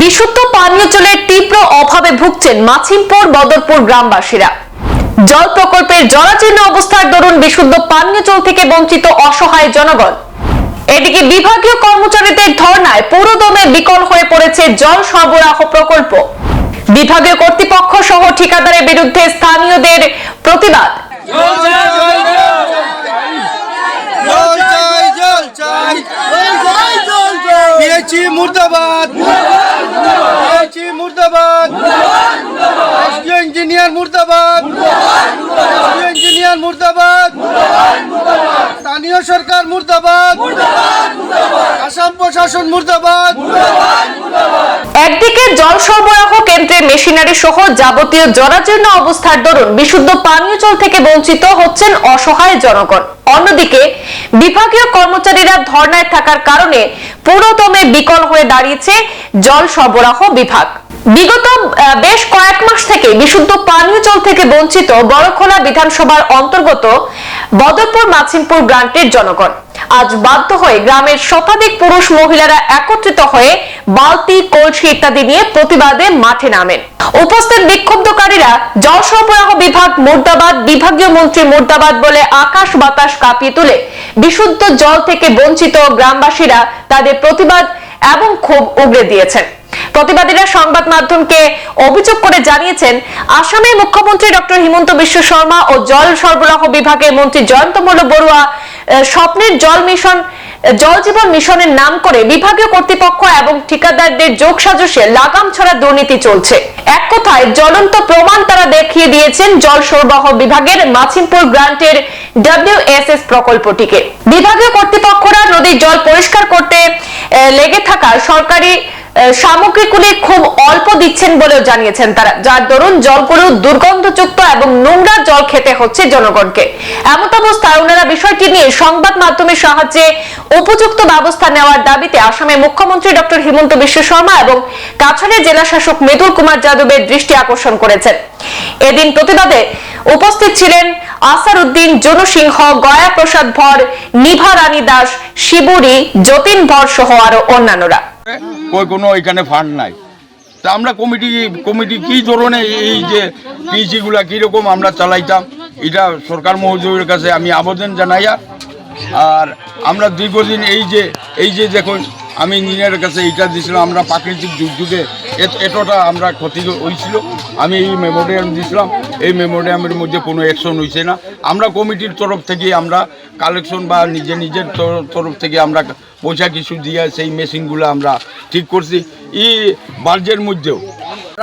বিশুদ্ধ পানীয় জলের তীব্র অভাবে ভুগছেন মাছিমপুর বদরপুর গ্রামবাসীরা। জল প্রকল্পের জরাজীর্ণ অবস্থার দরুন বিশুদ্ধ পানীয় জল থেকে বঞ্চিত অসহায় জনগণ। এদিকে বিভাগীয় কর্মচারীদের ধর্নায় পুরোদমে বিকল হয়ে পড়েছে জল সরবরাহ প্রকল্প। বিভাগীয় কর্তৃপক্ষ সহ ঠিকাদারের বিরুদ্ধে স্থানীয়দের প্রতিবাদ। জল চাই জল চাই পিএইচি মুর্দাবাদ পিএইচি মুর্দাবাদ এসডিও ইঞ্জিনিয়ার মুর্দাবাদ। ইঞ্জিনিয়ার মুর্দাবাদ। স্থানীয় সরকার মুর্দাবাদ। আসাম প্রশাসন মুর্দাবাদ। একদিকে জল সরবরাহ কেন্দ্রে মেশিনারি সহ যাবতীয় জরাজীর্ণ অবস্থার দরুন বিশুদ্ধ পানীয় জল থেকে বঞ্চিত হচ্ছেন অসহায় জনগণ। অন্যদিকে, বিভাগীয় কর্মচারীরা ধর্নায় থাকার কারণে পুরোদমে বিকল হয়ে দাঁড়িয়েছে জল সরবরাহ বিভাগ। বিগত বেশ কয়েক মাস থেকে বিশুদ্ধ পানীয় জল থেকে বঞ্চিত বড়খোলা বিধানসভার অন্তর্গত বদরপুর মাছিমপুর গ্রান্টের জনগণ। আজ বাধ্য হয়ে গ্রামের শতাধিক পুরুষ মহিলারা একত্রিত হয়ে বালতি, কলসি ইত্যাদি নিয়ে প্রতিবাদে মাঠে নামেন। উপস্থিত বিক্ষুব্ধকারীরা জল সরবরাহ বিভাগ মুর্দাবাদ, বিভাগীয় মন্ত্রী মুর্দাবাদ বলে আকাশ বাতাস কাঁপিয়ে তুলে। বিশুদ্ধ জল থেকে বঞ্চিত গ্রামবাসীরা তাদের প্রতিবাদ এবং ক্ষোভ উগরে দিয়েছেন। প্রতিবাদীরা সংবাদ মাধ্যমকে অভিযোগ করে জানিয়েছেন আসামে মুখ্যমন্ত্রী ডক্টর হিমন্ত বিশ্ব শর্মা ও জল সরবরাহ বিভাগের মন্ত্রী জয়ন্ত মল্ল বড়ুয়া স্বপ্নের জল মিশন জল জীবন মিশনের নাম করে বিভাগীয় কর্তৃপক্ষ এবং ঠিকাদারদের যোগ সাজসে লাগাম ছড়া দুর্নীতি চলছে। এক কথায়, জ্বলন্ত প্রমাণ তারা দেখিয়ে দিয়েছেন জল সরবরাহ বিভাগের মাছিমপুর গ্রান্টের ডব্লিউএসএস প্রকল্পটিকে। বিভাগীয় কর্তৃপক্ষরা নদীর জল পরিষ্কার করতে লেগে থাকা সরকারি সামগ্রীগুলি খুব অল্প দিচ্ছেন বলেও জানিয়েছেন তারা। যার দরুন জলগুলো দুর্গন্ধযুক্ত এবং নোংরা জল খেতে হচ্ছে জনগণকে। এমত অবস্থায় ওনারা বিষয়টি নিয়ে সংবাদ মাধ্যমের সাহায্যে উপযুক্ত ব্যবস্থা নেওয়ার দাবিতে আসামের মুখ্যমন্ত্রী ডক্টর হিমন্ত বিশ্ব শর্মা এবং কাছাড়ের জেলা শাসক মৃদুল কুমার যাদবের দৃষ্টি আকর্ষণ করেছেন। এদিন প্রতিবাদে উপস্থিত ছিলেন আসার উদ্দিন জনু গয়া প্রসাদ ভর, নিভা রানী দাস, শিবুরি, যতীন ভর সহ আরও অন্যান্যরা। কই কোনো এখানে ফান্ড নাই। তা আমরা কমিটি কমিটি কি ধরনের এই যে পিজিগুলা কীরকম আমরা চালাইতাম, এটা সরকার মহোদয়ের কাছে আমি আবেদন জানাইয়া, আর আমরা দীর্ঘদিন এই যে এই যে দেখুন, আমি ইঞ্জিনিয়ারের কাছে এইটা দিয়েছিলাম আমরা প্রাকৃতিক দুর্যোগে এত- এতটা আমরা ক্ষতি হয়েছিল আমি এই মেমোরিয়াম দিয়েছিলাম এই মেমোরিয়ামের মধ্যে কোনো অ্যাকশন হয়েছে না। আমরা কমিটির তরফ থেকে আমরা কালেকশন বা নিজে নিজের তরফ থেকে আমরা পয়সা কিছু দিয়ে সেই মেশিনগুলো আমরা ঠিক করছি। এই বার্জের মধ্যেও।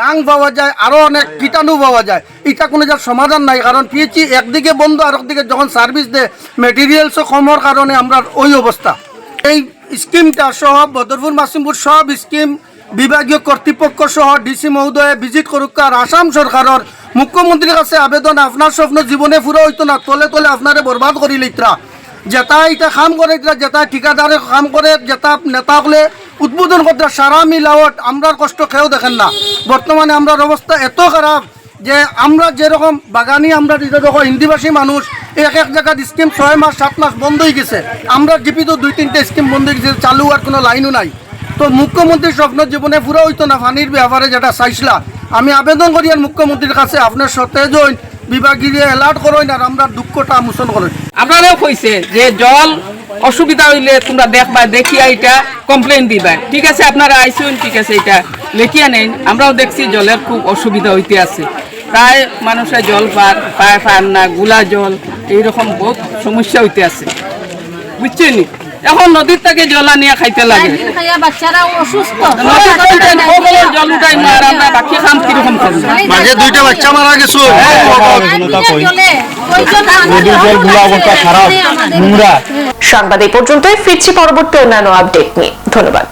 রাং পাওয়া যায় আরও অনেক কীটাণু পাওয়া যায়। এটা কোনো যার সমাধান নাই, কারণ পিএইচি একদিকে বন্ধ আর একদিকে যখন সার্ভিস দেয় মেটেরিয়ালসও কমর কারণে আমরা ওই অবস্থা। এই স্কিমটা সহ, বদরপুর, মাসিমপুর সব স্কিম বিভাগীয় কর্তৃপক্ষ সহ ডিসি মহোদয়ে ভিজিট করুক আর আসাম সরকারের মুখ্যমন্ত্রীর কাছে আবেদন আপনার স্বপ্ন জীবনে ফুরা হইতো না, তলে তলে আপনারে বরবাদ করি লিত্রা যেটা এটা কাম করে যেটা ঠিকাদারে কাম করে যেটা নেতা হলে উদ্বোধন করতে সারা মিলাওয়াট আমরার কষ্ট কেউ দেখেন না। বর্তমানে আমরার অবস্থা এত খারাপ যে আমরা যেরকম বাগানি আমরা দেখো, হিন্দিভাষী মানুষ এক এক জায়গার স্কিম ছয় মাস, সাত মাস বন্ধ হয়ে গেছে। আমরা জিপিত দুই তিনটে স্কিম বন্ধ হয়ে গেছে, চালু আর কোনো লাইনও নাই। তো মুখ্যমন্ত্রীর স্বপ্ন জীবনে পুরো হইতো না পানির ব্যাপারে যেটা চাইছিলা। আমি আবেদন করি আর মুখ্যমন্ত্রীর কাছে আপনার সতেজ হইন বিভাগীয় অ্যালার্ট করেন আর আমরা দুঃখটা মোচন করেন। আপনারাও কইছে যে জল অসুবিধা হইলে তোমরা দেখবা, দেখিয়া এটা কমপ্লেন দিবা। ঠিক আছে, আপনারা আইসুন ঠিক আছে, এটা লেখিয়া নেন। আমরাও দেখছি জলের খুব অসুবিধা হইতে আছে। প্রায় মানুষের জল পার, পায় পান না, গুলা জল, এইরকম বহুত সমস্যা হইতে আছে। বুঝছেন? এখন নদীর থেকে জলা নিয়ে খাইতে লাগে। খাইয়া বাচ্চারা অসুস্থ। নদীর থেকে সকলের জল উঠাই না আমরা বাকি কাম কীরকম মাঝে দুইটা বাচ্চা মারা গেছো। সংবাদ এই পর্যন্তই ফিরছি পরবর্তী অন্যান্য আপডেট নিয়ে। ধন্যবাদ।